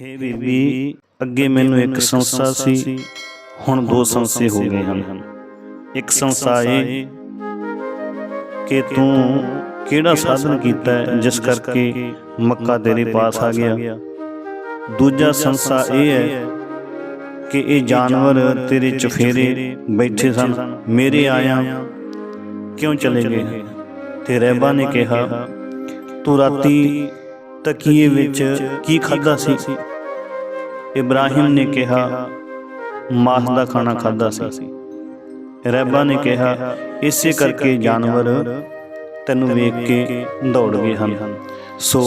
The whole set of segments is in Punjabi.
ਹੇ ਬੀਬੀ, ਅੱਗੇ ਮੈਨੂੰ ਇੱਕ ਸੰਸਾ ਸੀ। ਹੁਣ ਦੋ ਸੰਸੇ ਹੋ ਗਏ ਹਨ। ਇੱਕ ਸੰਸਾ ਇਹ ਕਿ ਤੂੰ ਕਿਹੜਾ ਸਾਧਨ ਕੀਤਾ ਜਿਸ ਕਰਕੇ ਮੱਕਾ ਤੇਰੇ ਪਾਸ ਆ ਗਿਆ? ਦੂਜਾ ਸੰਸਾ ਇਹ ਹੈ ਕਿ ਇਹ ਜਾਨਵਰ ਤੇਰੇ ਚਫੇਰੇ ਬੈਠੇ ਸਨ। ਮੇਰੇ ਆਇਆ ਕਿਉਂ ਚਲੇ ਗਏ? ਤੇ ਰਹਿਬਾ ਨੇ ਕਿਹਾ, ਤੂੰ ਰਾਤੀ ਤਕੀਏ ਵਿੱਚ ਕੀ ਖਾਦਾ ਸੀ? ਇਬਰਾਹਿਮ ਨੇ ਕਿਹਾ, ਮਾਸ ਦਾ ਖਾਣਾ ਖਾਦਾ ਸੀ। ਰਹਿਬਾ ਨੇ ਕਿਹਾ, ਇਸੇ ਕਰਕੇ ਜਾਨਵਰ ਤੈਨੂੰ ਵੇਖ ਕੇ ਦੌੜ ਗਏ ਹਨ। ਸੋ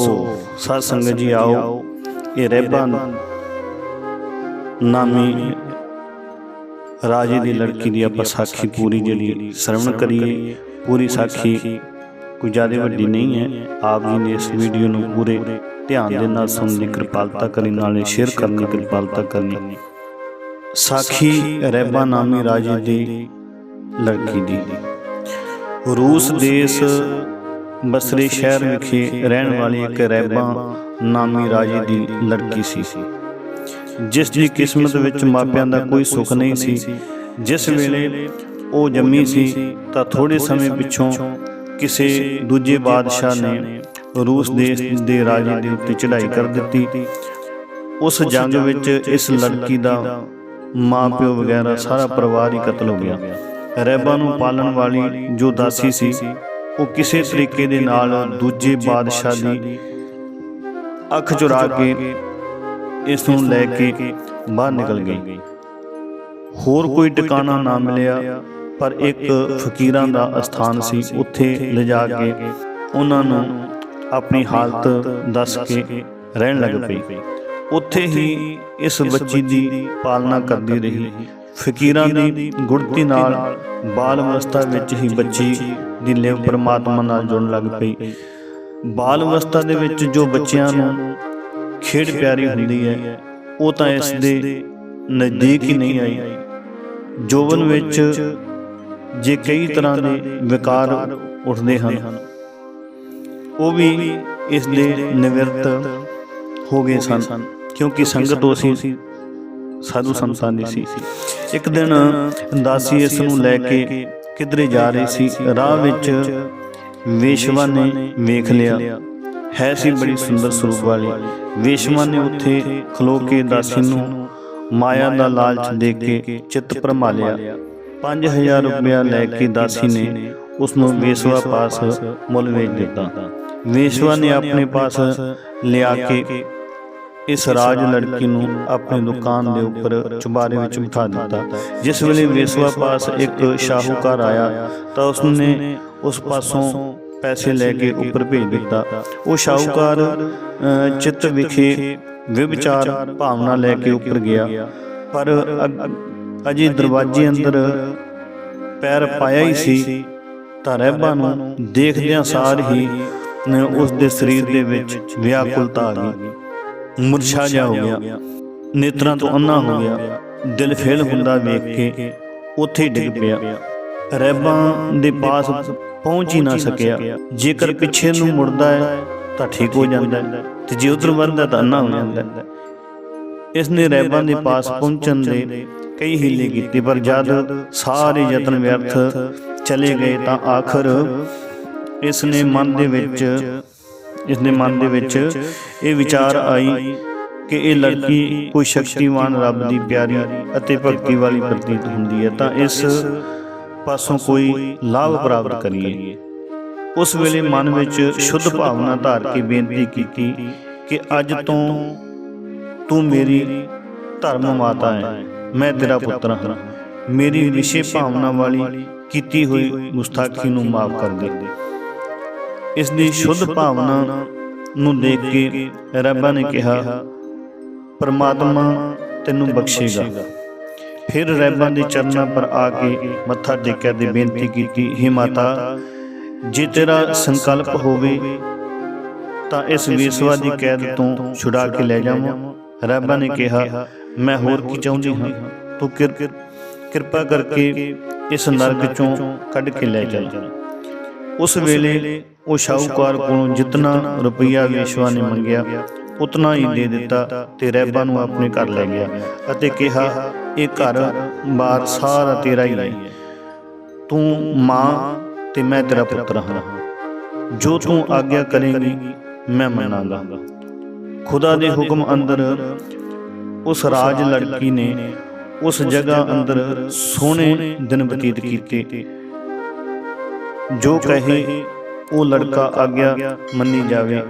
ਸਾਧ ਸੰਗਤ ਜੀ ਆਓ, ਇਹ ਰਹਿਬਾ ਨਾਮੀ ਰਾਜੇ ਦੀ ਲੜਕੀ ਦੀ ਆਪਾਂ ਸਾਖੀ ਪੂਰੀ ਜਿਹੜੀ ਸ਼ਰਵਣ ਕਰੀਏ, ਪੂਰੀ ਸਾਖੀ ਕੋਈ ਜ਼ਿਆਦਾ ਵੱਡੀ ਨਹੀਂ ਹੈ। ਆਪ ਜੀ ਨੇ ਇਸ ਵੀਡੀਓ ਨੂੰ ਪੂਰੇ ਧਿਆਨ ਦੇ ਨਾਲ ਸੁਣਨ ਦੀ ਕਿਰਪਾਲਤਾ ਕਰੀ ਨਾਲੇ ਸ਼ੇਅਰ ਕਰਨ ਦੀ ਕਿਰਪਾਲਤਾ ਕਰਨੀ। ਸਾਖੀ ਰਹਿਬਾ ਨਾਮੀ ਰਾਜੇ ਦੀ ਲੜਕੀ ਦੀ। ਰੂਸ ਦੇਸ਼ ਬਸਰੇ ਸ਼ਹਿਰ ਵਿਖੇ ਰਹਿਣ ਵਾਲੀ ਇੱਕ ਰਹਿਬਾ ਨਾਮੀ ਰਾਜੇ ਦੀ ਲੜਕੀ ਸੀ। ਜਿਸ ਦੀ ਕਿਸਮਤ ਵਿੱਚ ਮਾਪਿਆਂ ਦਾ ਕੋਈ ਸੁੱਖ ਨਹੀਂ ਸੀ। ਜਿਸ ਵੇਲੇ ਉਹ ਜੰਮੀ ਸੀ ਤਾਂ ਥੋੜੇ ਸਮੇਂ ਪਿੱਛੋਂ ਕਿਸੇ ਦੂਜੇ ਬਾਦਸ਼ਾਹ ਨੇ ਰੂਸ ਦੇਸ਼ ਦੇ ਰਾਜੇ ਦੇ ਉੱਤੇ ਚੜ੍ਹਾਈ ਕਰ ਦਿੱਤੀ। ਉਸ ਜੰਗ ਵਿੱਚ ਇਸ ਲੜਕੀ ਦਾ ਮਾਪਿਓ ਵਗੈਰਾ ਸਾਰਾ ਪਰਿਵਾਰ ਹੀ ਕਤਲ ਹੋ ਗਿਆ। ਰਹਿਬਾ ਨੂੰ ਪਾਲਣ ਵਾਲੀ ਜੋ ਦਾਸੀ ਸੀ ਉਹ ਕਿਸੇ ਤਰੀਕੇ ਦੇ ਨਾਲ ਦੂਜੇ ਬਾਦਸ਼ਾਹ ਦੀ ਅੱਖ ਚੁਰਾ ਕੇ ਇਸ ਨੂੰ ਲੈ ਕੇ ਬਾਹਰ ਨਿਕਲ ਗਈ। ਹੋਰ ਕੋਈ ਟਿਕਾਣਾ ਨਾ ਮਿਲਿਆ ਪਰ ਇੱਕ ਫਕੀਰਾਂ ਦਾ ਅਸਥਾਨ ਸੀ। ਉੱਥੇ ਲਿਜਾ ਕੇ ਉਹਨਾਂ ਨੂੰ ਆਪਣੀ ਹਾਲਤ ਦੱਸ ਕੇ ਰਹਿਣ ਲੱਗ ਪਈ। ਉੱਥੇ ਹੀ ਇਸ ਬੱਚੀ ਦੀ ਪਾਲਣਾ ਕਰਦੀ ਰਹੀ। ਫਕੀਰਾਂ ਦੀ ਗੁੜਤੀ ਨਾਲ ਬਾਲ ਅਵਸਥਾ ਵਿੱਚ ਹੀ ਬੱਚੀ ਦੀ ਲਿਵ ਪਰਮਾਤਮਾ ਨਾਲ ਜੁੜਨ ਲੱਗ ਪਈ। ਬਾਲ ਅਵਸਥਾ ਦੇ ਵਿੱਚ ਜੋ ਬੱਚਿਆਂ ਨੂੰ ਖੇਡ ਪਿਆਰੀ ਹੁੰਦੀ ਹੈ ਉਹ ਤਾਂ ਇਸ ਦੇ ਨਜ਼ਦੀਕ ਹੀ ਨਹੀਂ ਆਈ। ਜੋਬਨ ਵਿੱਚ ਜੇ ਕਈ ਤਰ੍ਹਾਂ ਦੇ ਵਿਕਾਰ ਉੱਠਦੇ ਹਨ। ਉਹ ਵੀ ਇਸ ਦੇ ਨਿਵਰਤ ਹੋ ਗਏ ਸਨ, ਕਿਉਂਕਿ ਸੰਗਤ ਉਹ ਸੀ ਸਾਧੂ ਸੰਤਾਂ ਦੀ ਸੀ। ਇੱਕ ਦਿਨ ਦਾਸੀ ਇਸ ਨੂੰ ਲੈ ਕੇ ਕਿਧਰੇ ਜਾ ਰਹੀ ਸੀ। ਰਾਹ ਵਿੱਚ ਵੇਸ਼ਵਾ ਨੇ ਵੇਖ ਲਿਆ। ਹੈ ਸੀ ਬੜੀ ਸੁੰਦਰ ਸਰੂਪ ਵਾਲੀ। ਵੇਸ਼ਵਾ ਨੇ ਉੱਥੇ ਖਲੋ ਕੇ ਦਾਸੀ ਨੂੰ ਮਾਇਆ ਦਾ ਲਾਲਚ ਦੇ ਕੇ ਚਿੱਤ ਭਰਮਾ ਲਿਆ। 5000 ਰੁਪਇਆ ਲੈ ਕੇ ਦਾਸੀ ਨੇ ਉਸ ਨੂੰ ਵੇਸ਼ਵਾ ਪਾਸ ਮੁੱਲ ਵੇਚ ਦਿੱਤਾ। ਵੇਸ਼ਵਾ ਨੇ ਆਪਣੇ ਪਾਸ ਲਿਆ ਕੇ ਇਸ ਰਾਜ ਲੜਕੀ ਨੂੰ ਆਪਣੀ ਦੁਕਾਨ ਦੇ ਉੱਪਰ ਚੁਬਾਰੇ ਵਿੱਚ ਬਿਠਾ ਦਿੱਤਾ। ਜਿਸ ਵੇਲੇ ਵੇਸ਼ਵਾ ਪਾਸ ਇੱਕ ਸ਼ਾਹੂਕਾਰ ਆਇਆ ਤਾਂ ਉਸਨੇ ਉਸ ਪਾਸੋਂ ਪੈਸੇ ਲੈ ਕੇ ਉੱਪਰ ਭੇਜ ਦਿੱਤਾ। ਉਹ ਸ਼ਾਹੂਕਾਰ ਚਿੱਤ ਵਿਖੇ ਵਿਵਚਾਰ ਭਾਵਨਾ ਲੈ ਕੇ ਉੱਪਰ ਗਿਆ। ਪਰ ਅਜੇ ਦਰਵਾਜ਼ੇ ਅੰਦਰ ਪੈਰ ਪਾਇਆ ਹੀ ਸੀ। ਤਾਂ ਰਹਿਬਾ ਨੂੰ ਦੇਖਦਿਆਂ ਸਾਰ ਹੀ ਨ- ਉਸ ਦੇ ਸਰੀਰ ਦੇ ਵਿੱਚ ਵਿਆਕੁਲਤਾ ਆ ਗਈ। ਮੁਰਛਾ ਜਾ ਹੋ ਗਿਆ। ਨੇਤਰਾਂ ਤੋਂ ਅੰਨਾ ਹੋ ਗਿਆ। ਦਿਲ ਫੇਲ ਹੁੰਦਾ ਵੇਖ ਕੇ ਉੱਥੇ ਡਿੱਗ ਪਿਆ। ਰਹਿਬਾਂ ਦੇ ਪਾਸ ਪਹੁੰਚ ਹੀ ਨਾ ਸਕਿਆ। ਜੇਕਰ ਪਿੱਛੇ ਨੂੰ ਮੁੜਦਾ ਹੈ ਤਾਂ ਠੀਕ ਹੋ ਜਾਂਦਾ ਹੈ। ਤੇ ਜੇ ਉਧਰ ਵੱਧਦਾ ਤਾਂ ਅੰਨਾ ਹੋ ਜਾਂਦਾ ਹੈ। ਇਸ ਨੇ ਰਹਿਬਾਂ ਦੇ ਪਾਸ ਪਹੁੰਚਣ ਦੇ ਕਈ ਹੀਲੇ ਕੀਤੇ। ਪਰ ਜਦ ਸਾਰੇ ਯਤਨ ਵਿਅਰਥ ਚਲੇ ਗਏ ਤਾਂ ਆਖਰ ਇਸ ਨੇ ਮਨ ਦੇ ਵਿੱਚ ਇਸ ਦੇ ਮਨ ਦੇ ਵਿੱਚ ਇਹ ਵਿਚਾਰ ਆਈ ਕਿ ਇਹ ਲੜਕੀ ਕੋਈ ਸ਼ਕਤੀਵਾਨ ਰੱਬ ਦੀ ਪਿਆਰੀ ਅਤੇ ਭਗਤੀ ਵਾਲੀ ਪ੍ਰਤੀਤ ਹੁੰਦੀ ਹੈ ਤਾਂ ਇਸ ਪਾਸੋਂ ਕੋਈ ਲਾਭ ਪ੍ਰਾਪਤ ਕਰੀਏ। ਉਸ ਵੇਲੇ ਮਨ ਵਿੱਚ ਸ਼ੁੱਧ ਭਾਵਨਾ ਧਾਰ ਕੇ ਬੇਨਤੀ ਕੀਤੀ ਕਿ ਅੱਜ ਤੋਂ ਤੂੰ ਮੇਰੀ ਧਰਮ ਮਾਤਾ ਹੈ, ਮੈਂ ਤੇਰਾ ਪੁੱਤਰ ਹਾਂ। ਮੇਰੀ ਵਿਸ਼ੇ ਭਾਵਨਾ ਵਾਲੀ ਕੀਤੀ ਹੋਈ ਗੁਸਤਾਖੀ ਨੂੰ ਮਾਫ ਕਰ ਦੇ। ਇਸ ਦੀ ਸ਼ੁੱਧ ਭਾਵਨਾ ਨੂੰ ਦੇਖ ਕੇ ਰੱਬਾ ਨੇ ਕਿਹਾ ਪਰਮਾਤਮਾ ਤੈਨੂੰ ਬਖਸ਼ੇਗਾ। ਫਿਰ ਰੱਬਾ ਦੇ ਚਰਨਾਂ ਪਰ ਆ ਕੇ ਮੱਥਾ ਟੇਕਿਆ ਤੇ ਬੇਨਤੀ ਕੀਤੀ हे ਮਾਤਾ ਜੇ ਤੇਰਾ ਸੰਕਲਪ ਹੋਵੇ ਤਾਂ ਇਸ ਵੇਸਵਾ ਦੀ ਕੈਦ ਤੋਂ ਛੁਡਾ ਕੇ ਲੈ ਜਾਵਾਂ। ਰੱਬਾ ਨੇ ਕਿਹਾ ਮੈਂ ਹੋਰ ਕੀ ਚਾਹੁੰਦੀ ਹਾਂ? ਤੂੰ ਕਿਰ- ਕਿਰਪਾ ਕਰਕੇ ਇਸ ਨਰਕ ਚੋਂ ਕੱਢ ਕੇ ਲੈ ਚੱਲ ਉਸ ਵੇਲੇ ਉਹ ਸ਼ਾਹੂਕਾਰ ਕੋਲੋਂ ਜਿੰਨਾ ਰੁਪਈਆ ਵੇਸ਼ਵਾ ਨੇ ਮੰਗਿਆ, ਉਤਨਾ ਹੀ ਦੇ ਦਿੱਤਾ ਤੇ ਰਹਿਬਾ ਨੂੰ ਆਪਣੇ ਘਰ ਲੈ ਗਿਆ ਅਤੇ ਕਿਹਾ, ਇਹ ਘਰ ਬਾਰ ਸਾਰਾ ਤੇਰਾ ਹੀ ਹੈ। ਤੂੰ ਮਾਂ ਤੇ ਮੈਂ ਤੇਰਾ ਪੁੱਤਰ ਹਾਂ। ਜੋ ਤੂੰ ਆਗਿਆ ਕਰੇਂਗੀ, ਮੈਂ ਮੰਨਾਂਗਾ। ਖੁਦਾ ਦੇ ਹੁਕਮ ਅੰਦਰ ਉਸ ਰਾਜ ਲੜਕੀ ਨੇ ਉਸ ਜਗ੍ਹਾ ਅੰਦਰ ਸੋਹਣੇ ਦਿਨ ਬਤੀਤ ਕੀਤੇ। ਜੋ ਕਹੇ ਉਹ ਲੜਕਾ ਆਗਿਆ ਮੰਨੀ ਜਾਵੇ।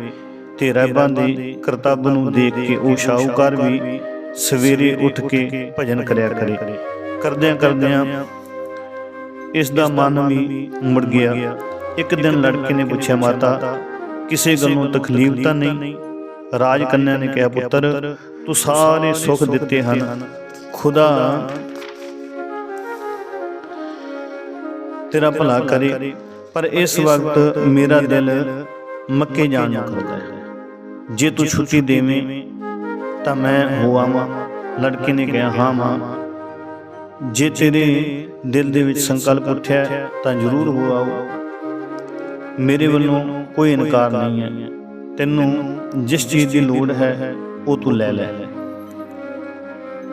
ਤੇ ਰਹਿਬਾਂ ਦੇ ਕਰਤੱਵ ਨੂੰ ਦੇਖ ਕੇ ਉਹ ਸ਼ਾਹੂਕਾਰ ਵੀ ਸਵੇਰੇ ਉੱਠ ਕੇ ਭਜਨ ਕਰਿਆ ਕਰੇ। ਕਰਦਿਆਂ ਕਰਦਿਆਂ ਇਸ ਦਾ ਮਨ ਵੀ ਮੁੜ ਗਿਆ। ਇੱਕ ਦਿਨ ਲੜਕੇ ਨੇ ਪੁੱਛਿਆ ਮਾਤਾ ਕਿਸੇ ਗੱਲੋਂ ਤਕਲੀਫ ਤਾਂ ਨਹੀਂ? ਰਾਜ ਕੰਨਿਆ ਨੇ ਕਿਹਾ ਪੁੱਤਰ ਤੂੰ ਸਾਰੇ ਸੁੱਖ ਦਿੱਤੇ ਹਨ। ਖੁਦਾ ਤੇਰਾ ਭਲਾ ਕਰੇ। ਪਰ ਇਸ ਵਕਤ ਮੇਰਾ ਦਿਲ ਮੱਕੇ ਜਾਣ ਨੂੰ ਕਰਦਾ ਹੈ। ਜੇ ਤੂੰ ਛੁੱਟੀ ਦੇਵੇਂ, ਤਾਂ ਮੈਂ ਹੋ ਆਵਾਂ, ਲੜਕੇ ਨੇ ਕਿਹਾ, ਹਾਂ ਮਾਂ। ਜੇ ਤੇਰੇ ਦਿਲ ਦੇ ਵਿੱਚ ਸੰਕਲਪ ਉੱਠਿਆ ਤਾਂ ਜ਼ਰੂਰ ਹੋ ਆਓ। ਮੇਰੇ ਵੱਲੋਂ ਕੋਈ ਇਨਕਾਰ ਨਹੀਂ ਹੈ। ਤੈਨੂੰ ਜਿਸ ਚੀਜ਼ ਦੀ ਲੋੜ ਹੈ, ਉਹ ਤੂੰ ਲੈ ਲੈ।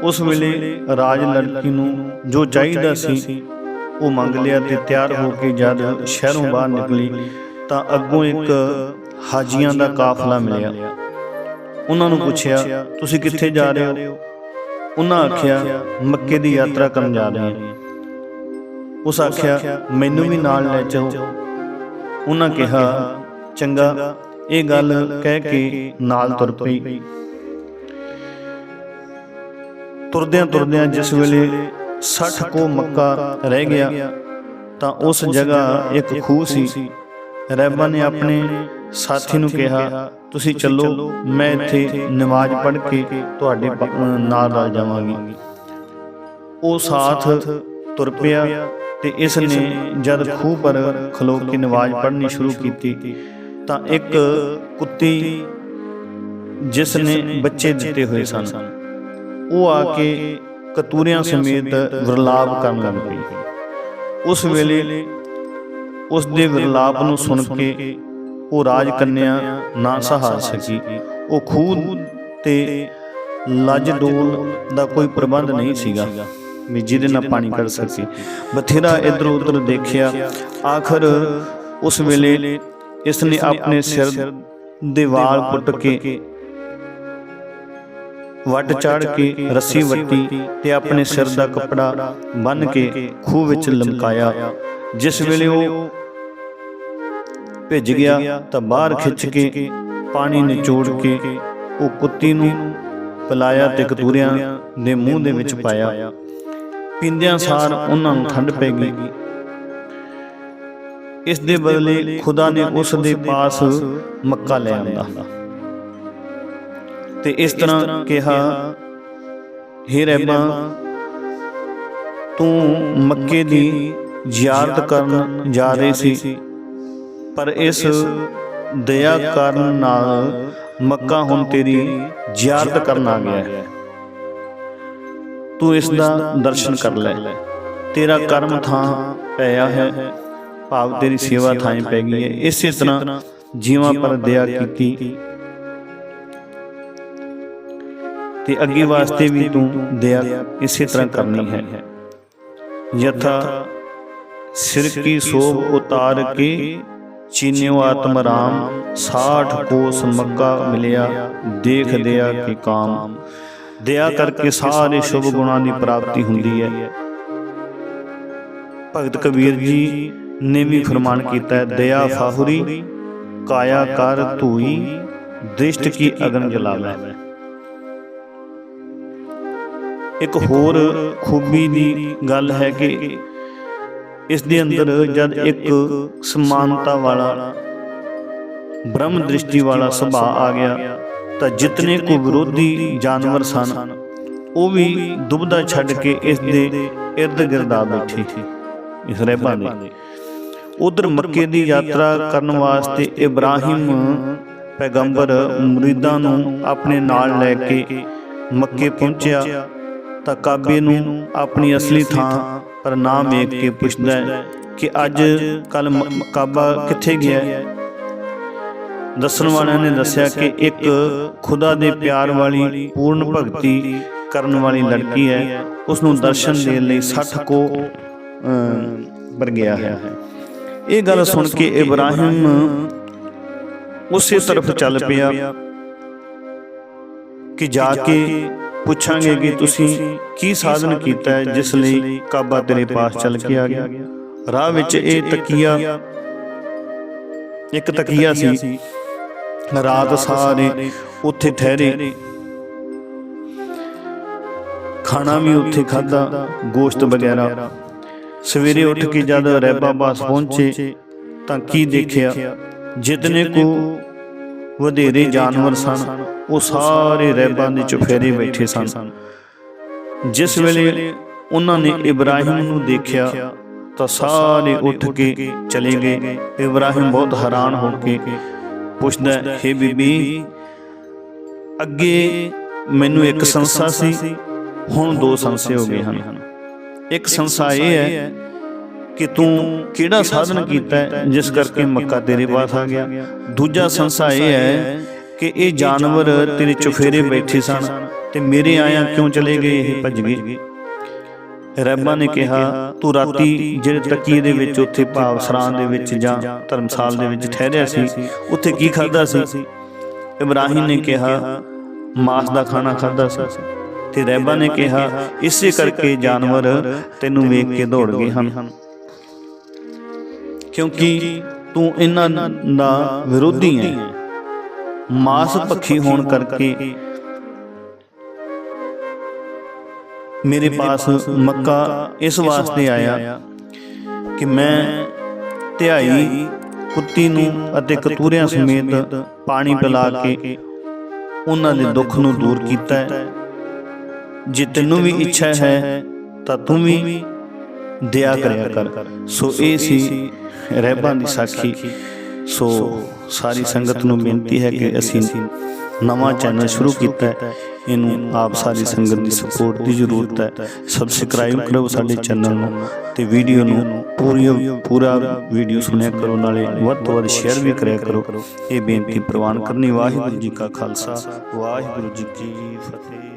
ਉਸ ਵੇਲੇ ਰਾਜ ਲੜਕੀ ਨੂੰ ਜੋ ਚਾਹੀਦਾ ਸੀ ਉਹ ਮੰਗ ਲਿਆ ਤੇ ਤਿਆਰ ਹੋ ਕੇ ਜਦ ਸ਼ਹਿਰੋਂ ਬਾਹਰ ਨਿਕਲੀ ਤਾਂ ਅੱਗੋਂ ਇੱਕ ਹਾਜੀਆਂ ਦਾ ਕਾਫਲਾ ਮਿਲਿਆ। ਉਹਨਾਂ ਨੂੰ ਪੁੱਛਿਆ, ਤੁਸੀਂ ਕਿੱਥੇ ਜਾ ਰਹੇ ਹੋ? ਉਹਨਾਂ ਆਖਿਆ, ਮੱਕੇ ਦੀ ਯਾਤਰਾ ਕਰਨ ਜਾ ਰਹੇ ਹਾਂ। ਉਸ ਆਖਿਆ, ਮੈਨੂੰ ਵੀ ਨਾਲ ਲੈ ਚਲੋ। ਉਹਨਾਂ ਕਿਹਾ, ਚੰਗਾ, ਇਹ ਗੱਲ ਕਹਿ ਕੇ ਨਾਲ ਤੁਰ ਪਈ। ਤੁਰਦਿਆਂ ਤੁਰਦਿਆਂ ਜਿਸ ਵੇਲੇ 60 ਕੋ ਮੱਕਾ ਰਹਿ ਗਿਆ, ਤਾਂ ਉਸ ਜਗ੍ਹਾ ਇੱਕ ਖੂਹ ਸੀ। ਰਹਿਬਾ ਨੇ ਆਪਣੇ ਸਾਥੀ ਨੂੰ ਕਿਹਾ, ਤੁਸੀਂ ਚੱਲੋ, ਮੈਂ ਇੱਥੇ ਨਮਾਜ਼ ਪੜ੍ਹ ਕੇ ਤੁਹਾਡੇ ਨਾਲ ਰਲ ਜਾਵਾਂਗੀ। ਉਹ ਸਾਥ ਤੁਰ ਪਿਆ ਤੇ ਇਸ ਨੇ ਜਦ ਖੂਹ ਪਰ ਖਲੋ ਕੇ ਨਮਾਜ਼ ਪੜ੍ਹਨੀ ਸ਼ੁਰੂ ਕੀਤੀ, ਤਾਂ ਇੱਕ ਕੁੱਤੀ ਜਿਸ ਨੇ ਬੱਚੇ ਦਿੱਤੇ ਹੋਏ ਸਨ, ਉਹ ਆ ਕੇ ਕਤੂਰਿਆਂ ਸਮੇਤ ਵਿਰਲਾਪ ਕਰਨ ਲੱਗ ਪਈ। ਉਸ ਵੇਲੇ ਉਸ ਦੇ ਵਿਰਲਾਪ ਨੂੰ ਸੁਣ ਕੇ ਉਹ ਰਾਜ ਕੰਨਿਆ ਨਾ ਸਹਾਰ ਸਕੀ। ਉਹ ਖੂਹ ਤੇ ਲੱਜ ਡੋਲ ਦਾ ਕੋਈ ਪ੍ਰਬੰਧ ਨਹੀਂ ਸੀਗਾ ਵੀ ਜਿਹਦੇ ਨਾਲ ਪਾਣੀ ਕੱਢ ਸਕੇ। ਬਥੇਰਾ ਇਧਰ ਉਧਰ ਦੇਖਿਆ। ਆਖਰ ਉਸ ਵੇਲੇ ਇਸ ਨੇ ਆਪਣੇ ਸਿਰ ਦੇ ਵਾਲ ਪੁੱਟ ਕੇ ਵੱਟ ਚਾੜ ਕੇ ਰੱਸੀ ਵੱਟੀ ਤੇ ਆਪਣੇ ਸਿਰ ਦਾ ਕੱਪੜਾ ਬੰਨ ਕੇ ਖੂਹ ਵਿੱਚ ਲਮਕਾਇਆ। ਜਿਸ ਵੇਲੇ ਉਹ ਭਿੱਜ ਗਿਆ ਤਾਂ ਬਾਹਰ ਖਿੱਚ ਕੇ ਪਾਣੀ ਨਿਚੋੜ ਕੇ ਉਹ ਕੁੱਤੀ ਨੂੰ ਪਿਲਾਇਆ ਤੇ ਕਤੂਰਿਆਂ ਦੇ ਮੂੰਹ ਦੇ ਵਿੱਚ ਪਾਇਆ। ਪੀਂਦਿਆਂ ਸਾਰ ਉਹਨਾਂ ਨੂੰ ਠੰਡ ਪੈ ਗਈ। ਇਸ ਦੇ ਬਦਲੇ ਖੁਦਾ ਨੇ ਉਸ ਦੇ ਪਾਸ ਮੱਕਾ ਲੈ ਆਂਦਾ। ਤੇ ਇਸ ਤਰ੍ਹਾਂ ਕਿਹਾ, ਹੇ ਰਹਿਬਾ ਤੂੰ ਮੱਕੇ ਦੀ ਜ਼ਿਆਰਤ ਕਰਨ ਜਾ ਰਹੀ ਸੀ, ਪਰ ਇਸ ਦਇਆ ਕਰਨ ਨਾਲ ਮੱਕਾ ਹੁਣ ਤੇਰੀ ਜ਼ਿਆਰਤ ਕਰਨ ਆ ਗਿਆ ਹੈ। ਤੂੰ ਇਸ ਦਾ ਦਰਸ਼ਨ ਕਰ ਲੈ। ਤੇਰਾ ਕਰਮ ਥਾਂ ਪਿਆ ਹੈ। ਭਾਵ ਤੇਰੀ ਸੇਵਾ ਥਾਂ ਪੈ ਗਈ ਹੈ। ਇਸੇ ਤਰ੍ਹਾਂ ਜੀਵਾਂ ਪਰ ਦਇਆ ਕੀਤੀ ਤੇ ਅੱਗੇ ਵਾਸਤੇ ਵੀ ਤੂੰ ਦਇਆ ਇਸੇ ਤਰ੍ਹਾਂ ਕਰਨੀ ਹੈ। ਯਥਾ ਸਿਰ ਕੀ ਸੋਭ ਉਤਾਰ ਕੇ ਚੀਨਿਓ ਆਤਮ ਰਾਮ 60 ਕੋਸ ਮੱਕਾ ਮਿਲਿਆ, ਦੇਖ ਦਇਆ ਕੇ ਕਾਮ। ਦਇਆ ਕਰਕੇ ਸਾਰੇ ਸ਼ੁਭ ਗੁਣਾਂ ਦੀ ਪ੍ਰਾਪਤੀ ਹੁੰਦੀ ਹੈ। ਭਗਤ ਕਬੀਰ ਜੀ ਨੇ ਵੀ ਫਰਮਾਨ ਕੀਤਾ ਹੈ, ਦਇਆ ਫਾਹੁਰੀ, ਕਾਇਆ ਕਰ ਧੂਈ ਦ੍ਰਿਸ਼ਟ ਕੀ ਅਗਨ ਜਲਾਵੇ। ਇੱਕ ਹੋਰ ਖੂਬੀ ਦੀ ਗੱਲ ਹੈ ਕਿ ਇਸ ਦੇ ਅੰਦਰ ਜਦ ਇੱਕ ਸਮਾਨਤਾ ਵਾਲਾ, ਬ੍ਰਹਮ ਦ੍ਰਿਸ਼ਟੀ ਵਾਲਾ ਸੁਭਾਅ ਆ ਗਿਆ, ਤਾਂ ਜਿਤਨੇ ਕੋ ਵਿਰੋਧੀ ਜਾਨਵਰ ਸਨ, ਉਹ ਵੀ ਦੁਬਦਾ ਛੱਡ ਕੇ ਇਸ ਦੇ ird ਗਿਰਦ ਆ ਬੈਠੇ ਇਸ ਰਹਿਬਾਂ ਦੇ ਉਧਰ ਮੱਕੇ ਦੀ ਯਾਤਰਾ ਕਰਨ ਵਾਸਤੇ ਇਬਰਾਹਿਮ ਪੈਗੰਬਰ ਮੁਰੀਦਾਂ ਨੂੰ ਆਪਣੇ ਨਾਲ ਲੈ ਕੇ ਮੱਕੇ ਪਹੁੰਚਿਆ। ਤਾਂ ਕਾਬੇ ਨੂੰ ਆਪਣੀ ਅਸਲੀ ਥਾਂ ਪਰ ਨਾ ਵੇਖ ਕੇ ਪੁੱਛਦਾ ਹੈ ਕਿ ਅੱਜ ਕੱਲ ਕਾਬਾ ਕਿੱਥੇ ਗਿਆ ਹੈ? ਦੱਸਣ ਵਾਲਿਆਂ ਨੇ ਦੱਸਿਆ ਕਿ ਇੱਕ ਖੁਦਾ ਦੇ ਪਿਆਰ ਵਾਲੀ ਪੂਰਨ ਭਗਤੀ ਕਰਨ ਵਾਲੀ ਲੜਕੀ ਹੈ। ਉਸ ਨੂੰ ਦਰਸ਼ਨ ਦੇਣ ਲਈ 60 ਕੋ ਪਰ ਗਿਆ ਹੈ। ਇਹ ਗੱਲ ਸੁਣ ਕੇ ਇਬਰਾਹਿਮ ਉਸੇ ਤਰਫ ਚੱਲ ਪਿਆ ਕਿ ਜਾ ਕੇ ਪੁੱਛਾਂਗੇ ਕਿ ਤੁਸੀਂ ਕੀ ਸਾਧਨ ਕੀਤਾ ਹੈ ਜਿਸ ਲਈ ਕਾਬਾ ਤੇਰੇ ਪਾਸ ਚੱਲ ਕੇ ਆ ਗਿਆ। ਰਾਹ ਵਿੱਚ ਇਹ ਤਕੀਆ ਇੱਕ ਤਕੀਆ ਸੀ। ਰਾਤ ਸਾਰੇ ਉੱਥੇ ਠਹਿਰੇ। ਖਾਣਾ ਵੀ ਉੱਥੇ ਖਾਦਾ ਗੋਸ਼ਤ ਵਗੈਰਾ। ਸਵੇਰੇ ਉੱਠ ਕੇ ਜਦ ਰੈਬਾ ਪਾਸ ਪਹੁੰਚੇ ਤਾਂ ਕੀ ਦੇਖਿਆ? ਜਿਤਨੇ ਕੋ ਵਧੇਰੇ ਜਾਨਵਰ ਸਨ। ਉਹ ਸਾਰੇ ਰੈਬਾਂ ਦੇ ਚੁਫੇਰੇ ਬੈਠੇ ਸਨ। ਜਿਸ ਵੇਲੇ ਉਹਨਾਂ ਨੇ ਇਬਰਾਹਿਮ ਨੂੰ ਦੇਖਿਆ, ਤਾਂ ਸਾਰੇ ਉੱਠ ਕੇ ਚਲੇ ਗਏ। ਇਬਰਾਹਿਮ ਬਹੁਤ ਹੈਰਾਨ ਹੋ ਕੇ ਪੁੱਛਦਾ, ਹੈ ਬੀਬੀ, ਅੱਗੇ ਮੈਨੂੰ ਇੱਕ ਸੰਸਾ ਸੀ। ਹੁਣ ਦੋ ਸੰਸੇ ਹੋ ਗਏ ਹਨ। ਇੱਕ ਸੰਸਾ ਇਹ ਹੈ ਕਿ ਤੂੰ ਕਿਹੜਾ ਸਾਧਨ ਕੀਤਾ ਜਿਸ ਕਰਕੇ ਮੱਕਾ ਤੇਰੇ ਪਾਸ ਆ ਗਿਆ? ਦੂਜਾ ਸੰਸਾ ਇਹ ਹੈ ਕਿ ਇਹ ਜਾਨਵਰ ਤੇਰੇ ਚੁਫੇਰੇ ਬੈਠੇ ਸਨ ਤੇ ਮੇਰੇ ਆਇਆਂ ਕਿਉਂ ਚਲੇ ਗਏ? ਇਹ ਭੱਜ ਗਏ। ਰੱਬਾ ਨੇ ਕਿਹਾ, ਤੂੰ ਰਾਤੀ ਜਿਹੜੇ ਤਕੀਏ ਦੇ ਵਿੱਚ ਉੱਥੇ ਭਾਵ ਸਰਾਂ ਦੇ ਵਿੱਚ ਜਾਂ ਧਰਮਸਾਲ ਦੇ ਵਿੱਚ ਠਹਿਰਿਆ ਸੀ, ਉੱਥੇ ਕੀ ਖਾਦਾ ਸੀ? ਇਬਰਾਹੀਮ ਨੇ ਕਿਹਾ, ਮਾਸ ਦਾ ਖਾਣਾ ਖਾਦਾ ਸੀ। ਤੇ ਰੱਬਾ ਨੇ ਕਿਹਾ, ਇਸੇ ਕਰਕੇ ਜਾਨਵਰ ਤੈਨੂੰ ਵੇਖ ਕੇ ਦੌੜ ਗਏ ਹਨ। ਕਿਉਂਕਿ ਤੂੰ ਇਹਨਾਂ ਦਾ ਵਿਰੋਧੀ ਹੈ। ਮਾਸ ਪੱਖੀ ਹੋਣ ਕਰਕੇ ਮੇਰੇ ਪਾਸ ਮੱਕਾ ਇਸ ਵਾਸਤੇ ਆਇਆ ਕਿ ਮੈਂ ਧਿਆਈ ਕੁੱਤੀ ਨੂੰ ਅਤੇ ਕਤੂਰਿਆਂ ਸਮੇਤ ਪਾਣੀ ਪਿਲਾ ਕੇ ਉਹਨਾਂ ਦੇ ਦੁੱਖ ਨੂੰ ਦੂਰ ਕੀਤਾ ਹੈ। ਜੇ ਤੈਨੂੰ ਵੀ ਇੱਛਾ ਹੈ ਤਾਂ ਤੂੰ ਵੀ ਦਇਆ ਕਰਿਆ ਕਰ। ਸੋ ਇਹ ਸੀ ਰਹਿਬਾਂ ਦੀ ਸਾਖੀ। ਸੋ ਸਾਰੀ ਸੰਗਤ ਨੂੰ ਬੇਨਤੀ ਹੈ ਕਿ ਅਸੀਂ ਨਵਾਂ ਚੈਨਲ ਸ਼ੁਰੂ ਕੀਤਾ ਹੈ। ਇਹਨੂੰ ਆਪ ਸਾਰੀ ਸੰਗਤ ਦੀ ਸਪੋਰਟ ਦੀ ਜ਼ਰੂਰਤ ਹੈ। ਸਬਸਕ੍ਰਾਈਬ ਕਰੋ ਸਾਡੇ ਚੈਨਲ ਨੂੰ ਤੇ ਵੀਡੀਓ ਨੂੰ ਪੂਰੀ ਪੂਰਾ ਵੀਡੀਓ ਸੁਣਿਆ ਕਰੋ ਨਾਲੇ ਵੱਧ ਤੋਂ ਵੱਧ ਸ਼ੇਅਰ ਵੀ ਕਰਿਆ ਕਰੋ। ਇਹ ਬੇਨਤੀ ਪ੍ਰਵਾਨ ਕਰਨੀ। ਵਾਹਿਗੁਰੂ ਜੀ ਕਾ ਖਾਲਸਾ। ਵਾਹਿਗੁਰੂ ਜੀ ਕੀ ਫਤਿਹ।